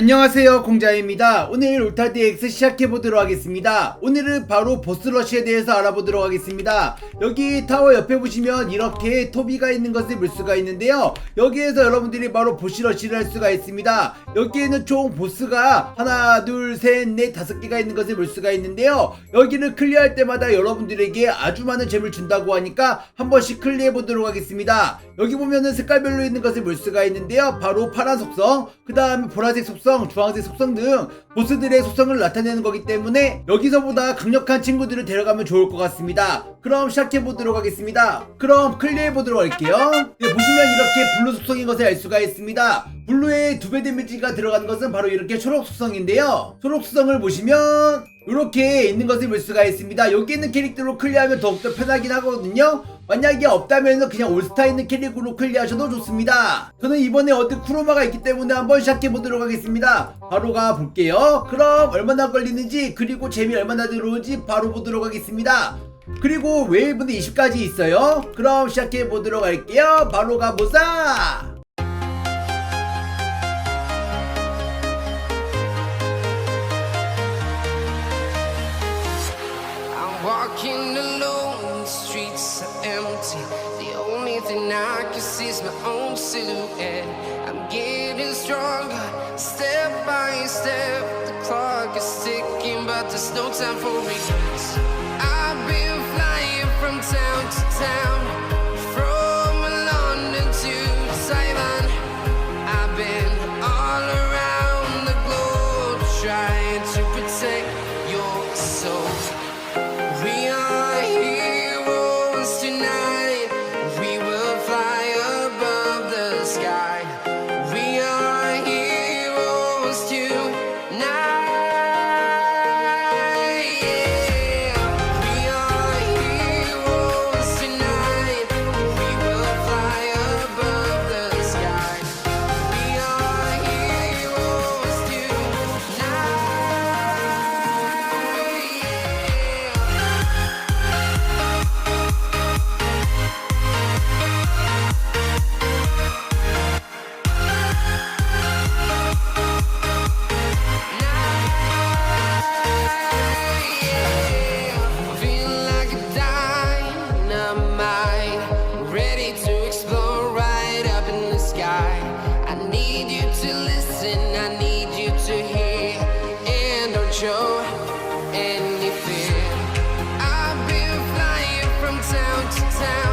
안녕하세요 공자입니다. 오늘 울타DX 시작해보도록 하겠습니다. 오늘은 바로 보스러시에 대해서 알아보도록 하겠습니다. 여기 타워 옆에 보시면 이렇게 토비가 있는 것을 볼 수가 있는데요. 여기에서 여러분들이 바로 보스러시를 할 수가 있습니다. 여기에는 총 보스가 하나 둘셋넷 다섯 개가 있는 것을 볼 수가 있는데요. 여기를 클리어할 때마다 여러분들에게 아주 많은 잼을 준다고 하니까 한 번씩 클리어해보도록 하겠습니다. 여기 보면은 색깔별로 있는 것을 볼 수가 있는데요. 바로 파란 속성 그 다음에 보라색 속성 주황색 속성 등 보스들의 속성을 나타내는 거기 때문에 여기서보다 강력한 친구들을 데려가면 좋을 것 같습니다. 그럼 시작해보도록 하겠습니다. 그럼 클리어해보도록 할게요. 네, 보시면 이렇게 블루 속성인 것을 알 수가 있습니다. 블루에 두배 데미지가 들어가는 것은 바로 이렇게 초록 속성인데요. 초록 속성을 보시면 이렇게 있는 것을 볼 수가 있습니다. 여기 있는 캐릭터로 클리어하면 더욱더 편하긴 하거든요 만약에 없다면 그냥 올스타 있는 캐릭으로 클리어하셔도 좋습니다. 저는 이번에 얻은 쿠로마가 있기 때문에 한번 시작해보도록 하겠습니다. 바로 가볼게요. 그럼 얼마나 걸리는지 그리고 재미 얼마나 들어오지 바로 보도록 하겠습니다. 그리고 웨이브는 20까지 있어요. 그럼 시작해보도록 할게요. 바로 가보자 I can see is my own silhouette. I'm getting stronger, step by step. The clock is ticking, but there's no time for regrets. I've been flying from town to town, from London to Taiwan. I've been all around the globe trying to protect your soul. takes time.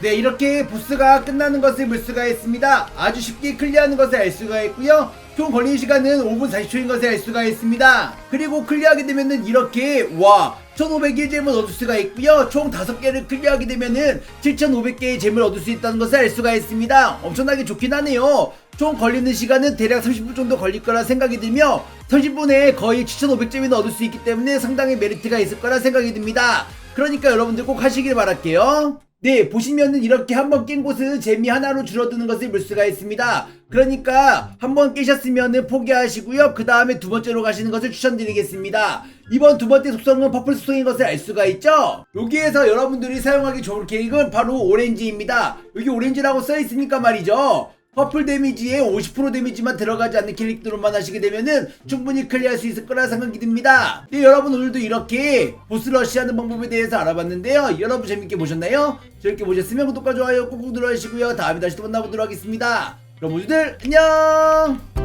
네 이렇게 보스가 끝나는 것을 볼 수가 있습니다. 아주 쉽게 클리어하는 것을 알 수가 있고요. 총 걸리는 시간은 5분 40초인 것을 알 수가 있습니다. 그리고 클리어하게 되면은 이렇게 와 1500개의 잼을 얻을 수가 있고요. 총 5개를 클리어하게 되면은 7500개의 잼을 얻을 수 있다는 것을 알 수가 있습니다. 엄청나게 좋긴 하네요. 총 걸리는 시간은 대략 30분 정도 걸릴 거라 생각이 들며 30분에 거의 7500점이나 얻을 수 있기 때문에 상당히 메리트가 있을 거라 생각이 듭니다. 그러니까 여러분들 꼭 하시길 바랄게요 네, 보시면은 이렇게 한번 깬 곳은 재미 하나로 줄어드는 것을 볼 수가 있습니다. 그러니까 한번 깨셨으면은 포기하시고요. 그 다음에 두 번째로 가시는 것을 추천드리겠습니다. 이번 두 번째 속성은 퍼플 속성인 것을 알 수가 있죠? 여기에서 여러분들이 사용하기 좋은 캐릭은 바로 오렌지입니다. 여기 오렌지라고 써 있으니까 말이죠. 퍼플 데미지에 50% 데미지만 들어가지 않는 캐릭터로만 하시게 되면은 충분히 클리어할 수 있을 거라 생각이 듭니다. 네, 여러분 오늘도 이렇게 보스 러시하는 방법에 대해서 알아봤는데요. 여러분 재밌게 보셨나요? 재밌게 보셨으면 구독과 좋아요 꾹꾹 눌러주시고요. 다음에 다시 또 만나보도록 하겠습니다. 그럼 모두들 안녕!